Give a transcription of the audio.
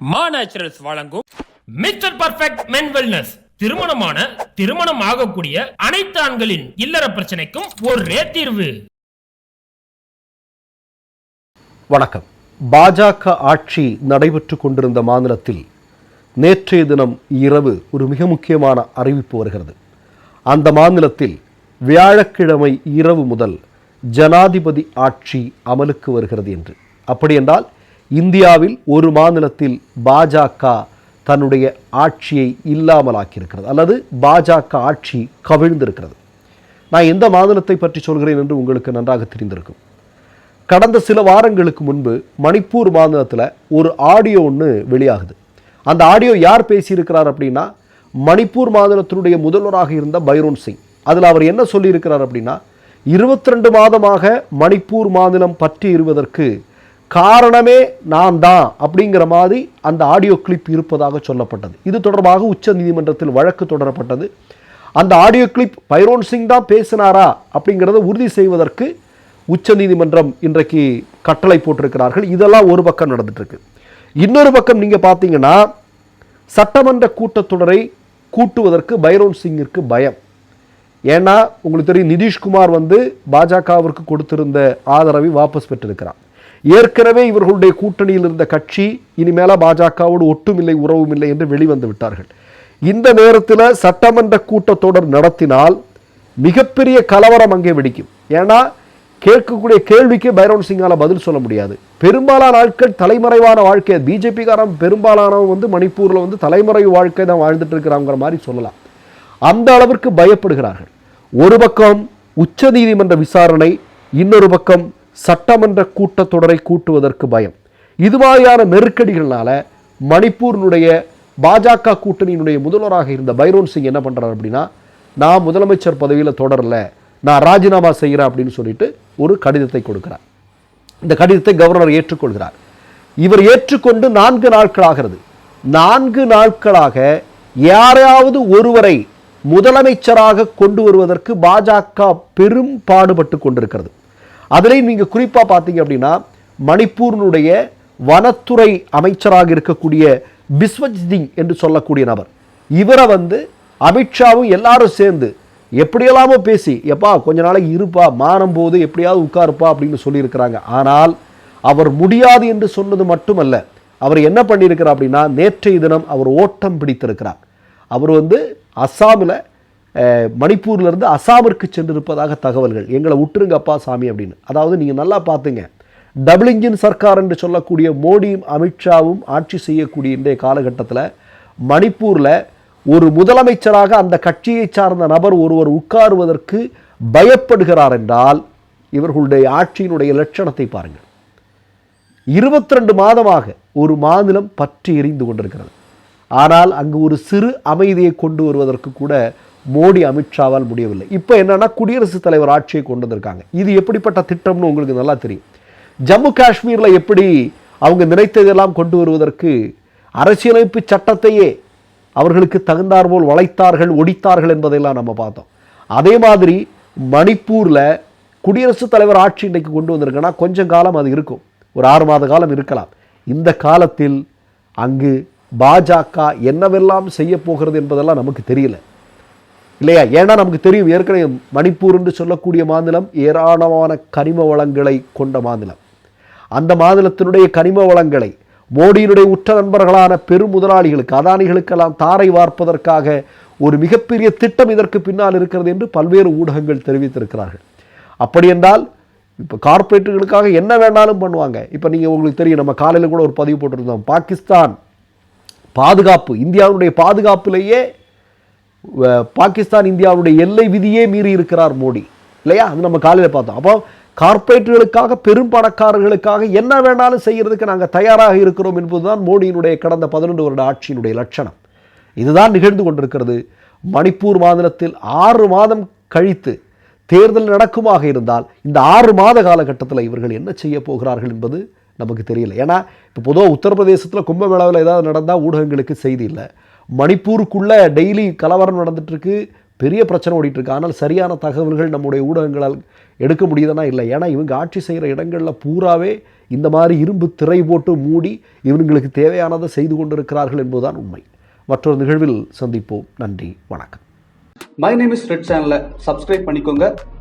மா நேச்சுரல்ஸ் வழங்கும் mister perfect மென் wellness திருமணமான திருமணம் ஆகக்கூடிய அனைத்து ஆண்களின் இல்லற பிரச்சனைக்கும் ஒரே தீர்வு. வணக்கம். பாஜக ஆட்சி நடைபெற்று கொண்டிருந்த மாநிலத்தில் நேற்றைய தினம் இரவு ஒரு மிக முக்கியமான அறிவிப்பு வருகிறது. அந்த மாநிலத்தில் வியாழக்கிழமை இரவு முதல் ஜனாதிபதி ஆட்சி அமலுக்கு வருகிறது என்று. அப்படி என்றால் இந்தியாவில் ஒரு மாநிலத்தில் பாஜக தன்னுடைய ஆட்சியை இல்லாமலாக்கியிருக்கிறது. அல்லது பாஜக ஆட்சி கவிழ்ந்திருக்கிறது. நான் எந்த மாநிலத்தை பற்றி சொல்கிறேன் என்று உங்களுக்கு நன்றாக தெரிந்திருக்கும். கடந்த சில வாரங்களுக்கு முன்பு மணிப்பூர் மாநிலத்தில் ஒரு ஆடியோ ஒன்று வெளியாகுது. அந்த ஆடியோ யார் பேசியிருக்கிறார் அப்படின்னா மணிப்பூர் மாநிலத்தினுடைய முதல்வராக இருந்த பைரோன் சிங். அதில் அவர் என்ன சொல்லியிருக்கிறார் அப்படின்னா இருபத்தி ரெண்டு மாதமாக மணிப்பூர் மாநிலம் பற்றி இருவதற்கு காரணமே நான் தான் அப்படிங்கிற மாதிரி அந்த ஆடியோ கிளிப் இருப்பதாக சொல்லப்பட்டது. இது தொடர்பாக உச்ச நீதிமன்றத்தில் வழக்கு தொடரப்பட்டது. அந்த ஆடியோ கிளிப் பைரோன் சிங் தான் பேசினாரா அப்படிங்கிறத உறுதி செய்வதற்கு உச்சநீதிமன்றம் இன்றைக்கு கட்டளை போட்டிருக்கிறார்கள். இதெல்லாம் ஒரு பக்கம் நடந்துட்டுருக்கு. இன்னொரு பக்கம் நீங்கள் பார்த்தீங்கன்னா சட்டமன்ற கூட்டத்தொடரை கூட்டுவதற்கு பைரோன் சிங்கிற்கு பயம். ஏன்னா உங்களுக்கு தெரியும் நிதிஷ்குமார் வந்து பாஜகவிற்கு கொடுத்திருந்த ஆதரவை வாபஸ் பெற்றிருக்கிறார். ஏற்கனவே இவர்களுடைய கூட்டணியில் இருந்த கட்சி இனிமேல பாஜகவோடு ஒட்டுமில்லை உறவும் இல்லை என்று வெளிவந்து விட்டார்கள். இந்த நேரத்தில் சட்டமன்ற கூட்டத்தொடர் நடத்தினால் மிகப்பெரிய கலவரம் அங்கே வெடிக்கும். ஏன்னா கேட்கக்கூடிய கேள்விக்கு பைரவன் சிங்கால பதில் சொல்ல முடியாது. பெரும்பாலான ஆட்கள் தலைமறைவான வாழ்க்கை. பிஜேபிக்காரன் பெரும்பாலானவன் வந்து மணிப்பூரில் வந்து தலைமறை வாழ்க்கை தான் வாழ்ந்துட்டு இருக்கிறாங்கிற மாதிரி சொல்லலாம். அந்த அளவிற்கு பயப்படுகிறார்கள். ஒரு பக்கம் உச்சநீதிமன்ற விசாரணை இன்னொரு பக்கம் சட்டமன்ற கூட்டத்தொடரை கூட்டுவதற்கு பயம். இது மாதிரியான மணிப்பூரினுடைய பாஜக கூட்டணியினுடைய முதல்வராக இருந்த பைரோன் சிங் என்ன பண்ணுறார் அப்படின்னா நான் முதலமைச்சர் பதவியில் தொடரல நான் ராஜினாமா செய்கிறேன் அப்படின்னு சொல்லிட்டு ஒரு கடிதத்தை கொடுக்கிறார். இந்த கடிதத்தை கவர்னர் ஏற்றுக்கொள்கிறார். இவர் ஏற்றுக்கொண்டு நான்கு நாட்களாகிறது. நான்கு நாட்களாக யாரையாவது ஒருவரை முதலமைச்சராக கொண்டு வருவதற்கு பாஜக பெரும் பாடுபட்டு கொண்டிருக்கிறது. அதிலையும் நீங்கள் குறிப்பாக பார்த்தீங்க அப்படின்னா மணிப்பூரினுடைய வனத்துறை அமைச்சராக இருக்கக்கூடிய பிஸ்வஜ் சிங் என்று சொல்லக்கூடிய நபர். இவரை வந்து அமித்ஷாவும் எல்லாரும் சேர்ந்து எப்படியெல்லாமோ பேசி எப்பா கொஞ்ச நாளைக்கு இருப்பா மானம் போது எப்படியாவது உட்காருப்பா அப்படின்னு சொல்லியிருக்கிறாங்க. ஆனால் அவர் முடியாது என்று சொன்னது மட்டுமல்ல அவர் என்ன பண்ணியிருக்கிறார் அப்படின்னா நேற்றைய தினம் அவர் ஓட்டம் பிடித்திருக்கிறார். அவர் வந்து அஸ்ஸாமில் மணிப்பூர்லேருந்து மணிப்பூர்ல இருந்து சென்றிருப்பதாக தகவல்கள். எங்களை விட்டுருங்கப்பா சாமி அப்படின்னு. அதாவது நீங்கள் நல்லா பார்த்துங்க. டபுள் இன்ஜின் சர்க்கார் என்று சொல்லக்கூடிய மோடியும் அமித்ஷாவும் ஆட்சி செய்யக்கூடிய இன்றைய காலகட்டத்தில் மணிப்பூரில் ஒரு முதலமைச்சராக அந்த கட்சியை சார்ந்த நபர் ஒருவர் உட்காருவதற்கு பயப்படுகிறார் என்றால் இவர்களுடைய ஆட்சியினுடைய லட்சணத்தை பாருங்கள். இருபத்தி ரெண்டு மாதமாக ஒரு மாநிலம் பற்றி எரிந்து கொண்டிருக்கிறது. ஆனால் அங்கு ஒரு சிறு அமைதியை கொண்டு வருவதற்கு கூட மோடி அமித்ஷாவால் முடியவில்லை. இப்போ என்னன்னா குடியரசுத் தலைவர் ஆட்சியை கொண்டு வந்திருக்காங்க. இது எப்படிப்பட்ட திட்டம்னு உங்களுக்கு நல்லா தெரியும். ஜம்மு காஷ்மீரில் எப்படி அவங்க நினைத்ததெல்லாம் கொண்டு வருவதற்கு அரசியலமைப்பு சட்டத்தையே அவர்களுக்கு தகுந்தாற்போல் வளைத்தார்கள் ஒடித்தார்கள் என்பதையெல்லாம் நம்ம பார்த்தோம். அதே மாதிரி மணிப்பூரில் குடியரசுத் தலைவர் ஆட்சி இன்றைக்கு கொண்டு வந்திருக்குன்னா கொஞ்சம் காலம் அது இருக்கும். ஒரு ஆறு மாத காலம் இருக்கலாம். இந்த காலத்தில் அங்கு பாஜக என்னவெல்லாம் செய்ய போகிறது என்பதெல்லாம் நமக்கு தெரியல. இல்லையா? ஏன்னா நமக்கு தெரியும் ஏற்கனவே மணிப்பூர் என்று சொல்லக்கூடிய மாநிலம் ஏராளமான கனிம வளங்களை கொண்ட மாநிலம். அந்த மாநிலத்தினுடைய கனிம வளங்களை மோடியினுடைய உற்ற நண்பர்களான பெரும் முதலாளிகளுக்கு அதானிகளுக்கெல்லாம் தாரை வார்ப்பதற்காக ஒரு மிகப்பெரிய திட்டம் இதற்கு பின்னால் இருக்கிறது என்று பல்வேறு ஊடகங்கள் தெரிவித்திருக்கிறார்கள். அப்படி என்றால் இப்போ கார்ப்பரேட்டுகளுக்காக என்ன வேணாலும் பண்ணுவாங்க? இப்போ நீங்கள் உங்களுக்கு தெரியும் நம்ம காலையில் கூட ஒரு பதிவு போட்டிருந்தோம். பாகிஸ்தான் பாதுகாப்பு இந்தியாவுடைய பாதுகாப்பிலேயே பாகிஸ்தான் இந்தியாவுடைய எல்லை விதியே மீறி இருக்கிறார் மோடி. இல்லையா? அது நம்ம காலையில் பார்த்தோம். அப்போ கார்ப்பரேட்டுகளுக்காக பெரும் பணக்காரர்களுக்காக என்ன வேணாலும் செய்கிறதுக்கு நாங்கள் தயாராக இருக்கிறோம் என்பதுதான் மோடியினுடைய கடந்த பதினொன்று வருட ஆட்சியினுடைய லட்சணம். இதுதான் நிகழ்ந்து கொண்டிருக்கிறது. மணிப்பூர் மாநிலத்தில் ஆறு மாதம் கழித்து தேர்தல் நடக்குமாக இருந்தால் இந்த ஆறு மாத காலகட்டத்தில் இவர்கள் என்ன செய்ய போகிறார்கள் என்பது நமக்கு தெரியல. ஏன்னா இப்போ பொதுவாக உத்தரப்பிரதேசத்தில் கும்பமேளாவில் ஏதாவது நடந்தால் ஊடகங்களுக்கு செய்தி இல்லை. மணிப்பூருக்குள்ள டெய்லி கலவரம் நடந்துட்டு இருக்கு பெரிய பிரச்சனை ஓடிட்டு இருக்கு ஆனால் சரியான தகவல்கள் நம்முடைய ஊடகங்களால் எடுக்க முடியுதுன்னா இல்லை. ஏன்னா இவங்க ஆட்சி செய்கிற இடங்களில் பூராவே இந்த மாதிரி இரும்பு திரை போட்டு மூடி இவங்களுக்கு தேவையானதை செய்து கொண்டிருக்கிறார்கள் என்பதுதான் உண்மை. மற்றொரு நிகழ்வில் சந்திப்போம். நன்றி. வணக்கம். மை நேம் இஸ் ரெட் சேனலை சப்ஸ்கிரைப் பண்ணிக்கோங்க.